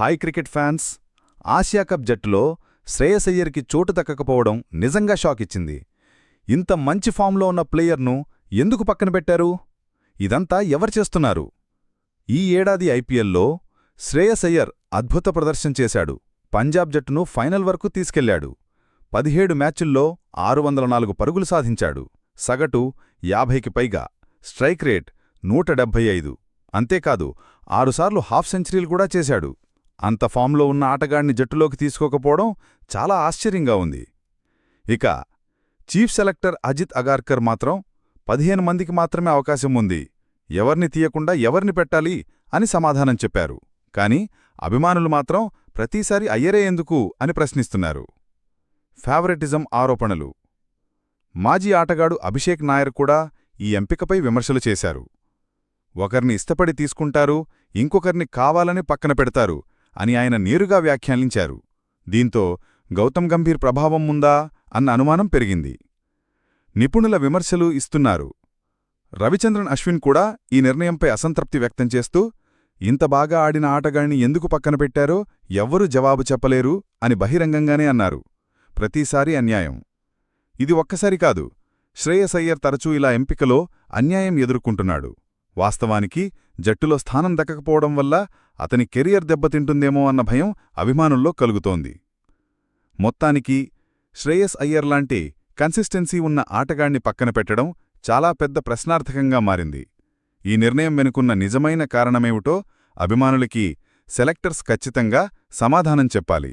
Hi cricket fans Asia Cup జట్టులో శ్రేయస్ అయ్యర్కి చోటు దక్కకపోవడం నిజంగా షాక్ ఇచ్చింది. ఇంత మంచి ఫామ్లో ఉన్న ప్లేయర్ను ఎందుకు పక్కన పెట్టారు? ఇదంతా ఎవరు చేస్తున్నారు? ఈ ఏడాది ఐపీఎల్లో శ్రేయస్ అయ్యర్ అద్భుత ప్రదర్శన చేశాడు. పంజాబ్ జట్టును ఫైనల్ వరకు తీసుకెళ్ళాడు. పదిహేడు మ్యాచుల్లో ఆరు వందల నాలుగు పరుగులు సాధించాడు. సగటు యాభైకి పైగా స్ట్రైక్ రేట్ నూట డెబ్భై ఐదు. అంతేకాదు ఆరుసార్లు హాఫ్ సెంచరీలు కూడా చేశాడు. అంత ఫామ్లో ఉన్న ఆటగాడిని జట్టులోకి తీసుకోకపోవడం చాలా ఆశ్చర్యంగా ఉంది. ఇక చీఫ్ సెలెక్టర్ అజిత్ అగార్కర్ మాత్రం పదిహేను మందికి మాత్రమే అవకాశం ఉంది. ఎవర్ని తీయకుండా ఎవర్ని పెట్టాలి అని సమాధానం చెప్పారు. కాని అభిమానులు మాత్రం ప్రతిసారి అయ్యరే ఎందుకు అని ప్రశ్నిస్తున్నారు. ఫేవరెటిజం ఆరోపణలు. మాజీ ఆటగాడు అభిషేక్ నాయర్ కూడా ఈ ఎంపికపై విమర్శలు చేశారు. ఒకరిని ఇష్టపడి తీసుకుంటారు ఇంకొకరిని కావాలని పక్కన పెడతారు అని ఆయన నేరుగా వ్యాఖ్యానించారు. దీంతో గౌతమ్ గంభీర్ ప్రభావం ఉందా అన్న అనుమానం పెరిగింది. నిపుణుల విమర్శలు ఇస్తున్నారు. రవిచంద్రన్ అశ్విన్ కూడా ఈ నిర్ణయంపై అసంతృప్తి వ్యక్తం చేస్తూ ఇంత బాగా ఆడిన ఆటగాణ్ణి ఎందుకు పక్కన పెట్టారో ఎవ్వరూ జవాబు చెప్పలేరు అని బహిరంగంగానే అన్నారు. ప్రతిసారి అన్యాయం. ఇది ఒక్కసారి కాదు శ్రేయస్ అయ్యర్ తరచూ ఇలా ఎంపికలో అన్యాయం ఎదుర్కొంటున్నాడు. వాస్తవానికి జట్టులో స్థానం దక్కకపోవడం వల్ల అతని కెరియర్ దెబ్బతింటుందేమో అన్న భయం అభిమానుల్లో కలుగుతోంది. మొత్తానికి శ్రేయస్ అయ్యర్ లాంటి కన్సిస్టెన్సీ ఉన్న ఆటగాణ్ణి పక్కన పెట్టడం చాలా పెద్ద ప్రశ్నార్థకంగా మారింది. ఈ నిర్ణయం వెనుకున్న నిజమైన కారణమేమిటో అభిమానులకి సెలెక్టర్స్ ఖచ్చితంగా సమాధానం చెప్పాలి.